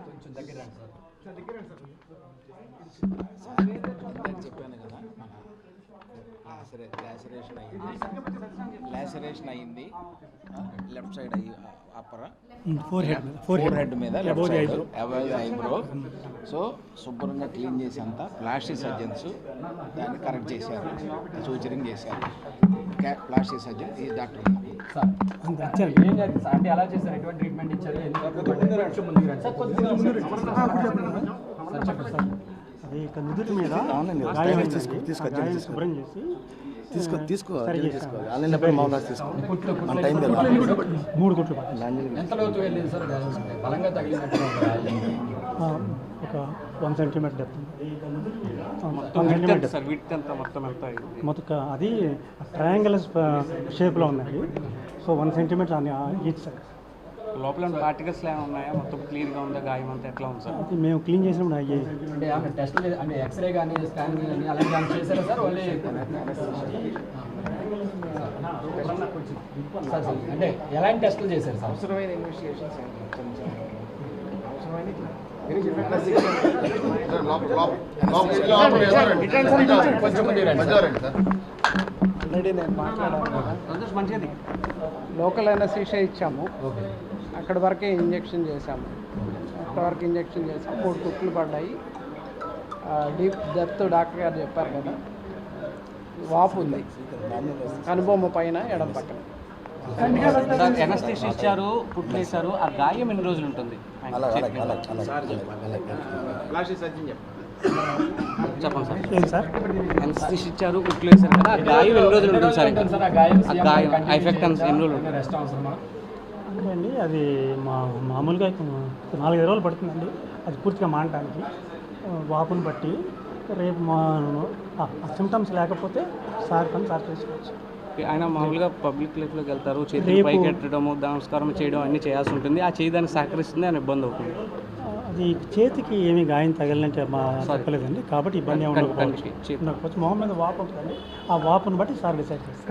కొంచెం దగ్గర రండి సార్ నేను చెప్పాను కదా మన లాసరే- లాసరేషన్ అయ్యింది. లాసరేషన్ అయ్యింది. లెఫ్ట్ సైడ్ అయ్యి అప్పర? ఫోర్ హెడ్ ఫోర్ హెడ్ మీద. Left side. Above eyebrow so శుభ్రంగా క్లీన్ చేసి అంతా ప్లాస్టిక్ సర్జన్స్ దాన్ని కరెక్ట్ చేశారు. సూచరింగ్ చేశారు. ప్లాస్టిక్ సర్జన్ ఈ డాక్టర్ అంటే ఎలా చేశారు? ఎటువంటి ట్రీట్మెంట్ ఇచ్చారు? నుదుటి మీద తీసుకు-. తీసుకు- శుభ్రం చేసి తీసుకో తీసుకో ఆన్లైన్ అప్పుడు మన టైం మూడు కొట్లు. పట్టాయి. లాంజింగ్ ఎంత లోతు వెళ్ళింది సార్ బలంగా తగిలినట్టు ఆ, ఒక వన్ సెంటీమీటర్ డెప్త్ మొత్తం అది ట్రయాంగిల్ షేప్లో ఉన్నాయి సో వన్ సెంటీమీటర్ అని ఈచ్ సార్. లోపల పార్టికల్స్ ఏమైనా ఉన్నాయా? మొత్తం క్లీన్గా ఉందా? గాయం అంతా ఎట్లా ఉంది సార్? మేము క్లీన్ చేసినప్పుడు అయ్యాయి అంటే ఆమె టెస్ట్ అంటే ఎక్స్రే కానీ స్కాన్ కానీ అలాంటి ఏమైనా చేశారా సార్? ఓన్లీ అంటే ఎలాంటి టెస్టులు చేశారు సార్? అవసరమైన ఇన్వెస్టిగేషన్స్ కొంచెం ముందుకు రండి సార్. ఆల్రెడీ నేను మాట్లాడాను కదా. లోకల్ అనస్థీషియా ఇచ్చాము. అక్కడ వరకే ఇంజెక్షన్ చేశాము. అక్కడ వరకు ఇంజెక్షన్ చేసాము మూడు కుట్లు పడ్డాయి. డీప్ డెప్త్ డాక్టర్ గారు చెప్పారు కదా వాపు ఉంది. కనుబొమ్మ పైన ఎడం పక్కన. ఇచ్చారు కుట్లు వేశారు ఆ గాయం ఎన్ని రోజులు ఉంటుంది? చెప్పండి. సార్ ఎనస్థిష్ ఇచ్చారు కదా ఆ గాయం ఎన్ని రోజులు ఉంటుంది సార్ ఆ గాయం ఎఫెక్ట్ ఎన్ని రోజులు ఉంటుంది? రెస్ట్ అవసరమా? అంటే అండి అది మా మామూలుగా నాలుగైదు రోజులు పడుతుందండి. అది పూర్తిగా మానటానికి. వాపుని బట్టి రేపు మా సిమ్టమ్స్ లేకపోతే సార్ కానీ సార్ తీసుకోవచ్చు ఆయన మామూలుగా పబ్లిక్ లైఫ్లోకి వెళ్తారు చేతులు రేపు- పైకి ఎట్టడము నమస్కారం చేయడం అన్ని చేయాల్సి ఉంటుంది. ఆ చేయడానికి సహకరిస్తుంది అని ఇబ్బంది అవుతుంది. అది చేతికి ఏమీ గాయం తగిలినట్టు మా చెప్పలేదండి. కాబట్టి ఇబ్బంది ఉండకపోవచ్చు. మొహం మీద వాపు ఉంటుందండి. ఆ వాపుని బట్టి సార్ డిసైడ్ చేస్తారు.